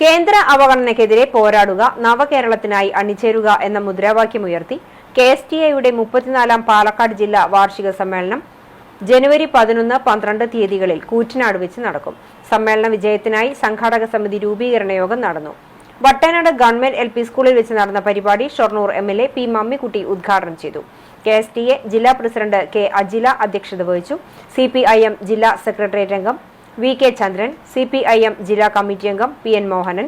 കേന്ദ്ര അവഗണനയ്ക്കെതിരെ പോരാടുക നവകേരളത്തിനായി അണിചേരുക എന്ന മുദ്രാവാക്യമുയർത്തി K S T ഐയുടെ മുപ്പത്തിനാലാം പാലക്കാട് ജില്ലാ വാർഷിക സമ്മേളനം ജനുവരി പതിനൊന്ന് പന്ത്രണ്ട് തീയതികളിൽ കൂറ്റനാട് വെച്ച് നടക്കും. സമ്മേളന വിജയത്തിനായി സംഘാടക സമിതി രൂപീകരണ യോഗം നടന്നു. വട്ടനാട് ഗവൺമെന്റ് എൽ പി സ്കൂളിൽ വെച്ച് നടന്ന പരിപാടി Shoranur M L A P Mammikutty ഉദ്ഘാടനം ചെയ്തു. കെ എസ് ടി എ ജില്ലാ പ്രസിഡന്റ് കെ അജില അധ്യക്ഷത വഹിച്ചു. സി പി ഐ എം ജില്ലാ സെക്രട്ടേറിയറ്റ് അംഗം V K Chandran C P I M ജില്ലാ കമ്മിറ്റി അംഗം P N Mohanan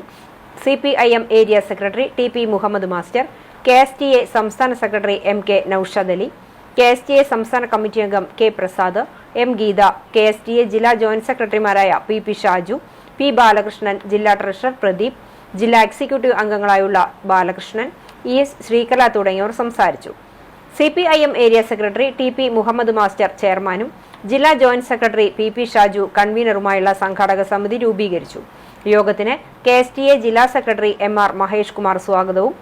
C P I M area secretary T P Muhammad master K S T A സംസ്ഥാന secretary M K Noushad Ali K S T A സംസ്ഥാന committee അംഗം K Prasad M Geetha K S T A ജില്ലാ joint സെക്രട്ടറിമാരായ P P Shaju P Balakrishnan ജില്ലാ treasurer Pradeep ജില്ലാ executive അംഗങ്ങളായുള്ള Balakrishnan E S Sreekala തുടങ്ങിയവർ സംസാരിച്ചു. C P I M area secretary T P Muhammad master ചെയർമാനും ജില്ലാ joint secretary P P Shaju കൺവീനറുമായുള്ള സംഘാടക സമിതി രൂപീകരിച്ചു. യോഗത്തിന് കെ എസ് ടി എ ജില്ലാ secretary M R Mahesh Kumar സ്വാഗതവും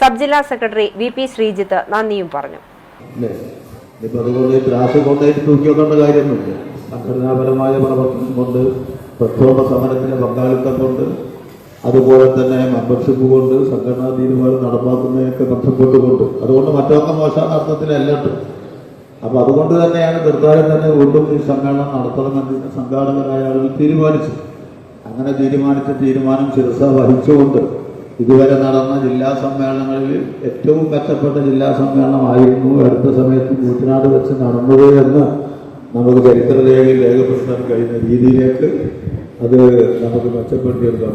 സബ് ജില്ലാ സെക്രട്ടറി വി പി ശ്രീജിത്ത് നന്ദിയും പറഞ്ഞു. സംഘടനാപരമായ പ്രവർത്തനം കൊണ്ട് പ്രക്ഷോഭ സമരത്തിന്റെ പങ്കാളിത്തം കൊണ്ട് അതുപോലെ തന്നെ മെമ്പർഷിപ്പ് കൊണ്ട് സംഘടനാ തീരുമാനം നടപ്പാക്കുന്നതിനൊക്കെ ബന്ധപ്പെട്ടുകൊണ്ട്. അതുകൊണ്ട് മറ്റൊക്കെ മോശം അർത്ഥത്തിലല്ല കേട്ടോ അപ്പൊ അതുകൊണ്ട് തന്നെയാണ് നിർദ്ദേശം തന്നെ വീണ്ടും ഈ സംഘടന നടത്തണമെന്ന് സംഘാടകരായ ആളുകൾ തീരുമാനിച്ചു. അങ്ങനെ തീരുമാനിച്ച തീരുമാനം ശിരസ വഹിച്ചുകൊണ്ട് ഇതുവരെ നടന്ന ജില്ലാ സമ്മേളനങ്ങളിൽ ഏറ്റവും മെച്ചപ്പെട്ട ജില്ലാ സമ്മേളനമായിരുന്നു. അടുത്ത സമയത്ത് കൂറ്റനാട് വെച്ച് നടന്നത് എന്ന് നമുക്ക് ചരിത്രരേഖയിൽ രേഖപ്പെടുത്താൻ കഴിയുന്ന രീതിയിലേക്ക് അത് നമുക്ക് മെച്ചപ്പെടുത്തിയെടുക്കാം.